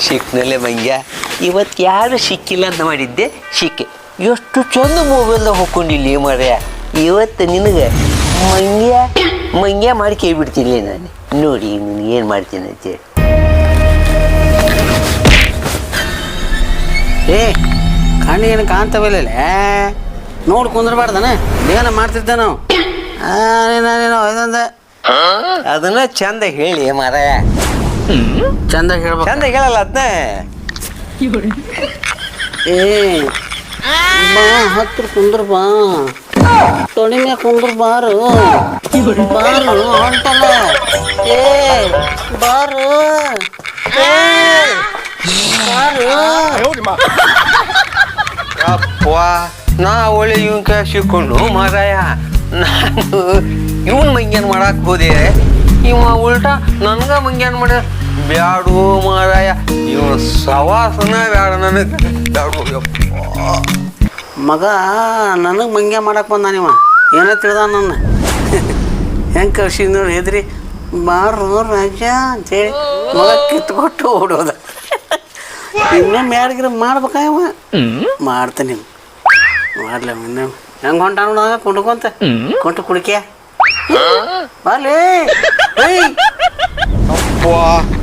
ಸಿಕ್ನಲ್ಲೇ ಮಂಗ್ಯ ಇವತ್ತು ಯಾರು ಸಿಕ್ಕಿಲ್ಲ ಅಂತ ಮಾಡಿದ್ದೆ ಸಿಕ್ಕೆ ಎಷ್ಟು ಚಂದ ಮೊಬೈಲ್ದಾಗ ಹೋಗ್ಕೊಂಡಿಲ್ಲ ಮರ್ಯ ಇವತ್ತು ನಿನಗೆ ಮಂಗ್ಯ ಮಂಗ್ಯ ಮಾಡಿ ಕೇಳ್ಬಿಡ್ತೀನಿ ನಾನು. ನೋಡಿ ನಿನಗೆ ಏನು ಮಾಡ್ತೀನಿ ಅಂತೇಳಿ ಏ ಕಣ್ಣಿಗೇನು ಕಾಣ್ತವಿಲ್ಲ ನೋಡಿ ಕುಂದ್ರಬಾರ್ದನ. ಏನ ಮಾಡ್ತಿದ್ದೆ ನಾವು? ಆ, ಅದೊಂದು ಇದೊಂದು ಅದನ್ನ ಚಂದ ಹೇಳಿ ಮಾರಾಯ. ಚಂದ ಹೇಳ್ಬೇಕು. ಚಂದ ಹೇಳಲ್ಲ ಅದನ್ನ ಏ ಬಾ ಹತ್ರ ಕುಂದ್ರ ಬಾ. ಮ್ಯಾಗ ಕುಂದ್ರ ಬಾರು. ಬಾರು ಹೊಂಟಲ್ಲ. ಏ ಬಾರು. ಏ ಬಾರು. ಅಪ್ಪ ನಾ ಒಳ್ಳೆ ಇವನ್ ಕ್ಯಾಶ್ ಸಿಕ್ಕೊಂಡು ಮಾರಾಯ. ನಾನು ಇವನ್ ಮಂಗ್ಯಾನ್ ಮಾಡಕ್ ಹೋದೆ. ಇವ ಉಲ್ಟಾ ನನ್ಗ ಮಂಗ್ಯಾನ್ ಮಾಡ ಬ್ಯಾಡು ಮಾರಾಯ ಇವ ಸವಾಸನ ಬ್ಯಾಡ ನನಗೆ. ಬ್ಯಾಡು ಮಗ ನನಗೆ ಮಂಗ್ಯ ಮಾಡಕ್ಕೆ ಬಂದ ನೀವ ಏನೋ ತಿಳ್ದ ನನ್ನ? ಹೆಂಗೆ ಕಳ್ಸಿ ನೋಡಿ ಹೆದ್ರಿ. ಬಾರು ರಾಜ ಅಂತೇಳಿ ಮಗ ಕಿತ್ಕೊಟ್ಟು ಓಡೋದ. ಇನ್ನೊಮ್ಮೆ ಯಾರಿಗಿರ ಮಾಡ್ಬೇಕಾಯವ ಮಾಡ್ತಾನೆ. ಮಾಡ್ಲ ಇನ್ನೂ ಹೆಂಗೆ ಹೊಂಟ ನೋಡಂಗ ಕುಂಡ್ಕೊಂತ ಕುಂಟು ಕುಡಿಕೆ ಬಾಲೇ ಏಯ್. ಅಪ್ಪ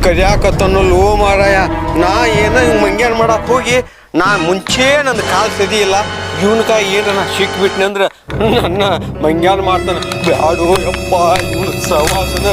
ಕರಿಯಾಕತ್ತನ್ನು ಲೋ ಮಾರಾಯ. ನಾ ಏನ ಹಿಂಗ್ ಮಂಗ್ಯಾನ್ ಮಾಡಕ್ ಹೋಗಿ ನಾ ಮುಂಚೆ ನಂದು ಕಾಲ್ ಸದಿ ಇಲ್ಲ. ಇವನ್ ಕೈ ಏನ ನಾ ಸಿಕ್ಬಿಟ್ನಿ ಅಂದ್ರ ನನ್ನ ಮಂಗ್ಯಾನ್ ಮಾಡ್ತಾನೆ. ಬ್ಯಾಡು ಯಪ್ಪ ಇವನು ಸವಾಸನ.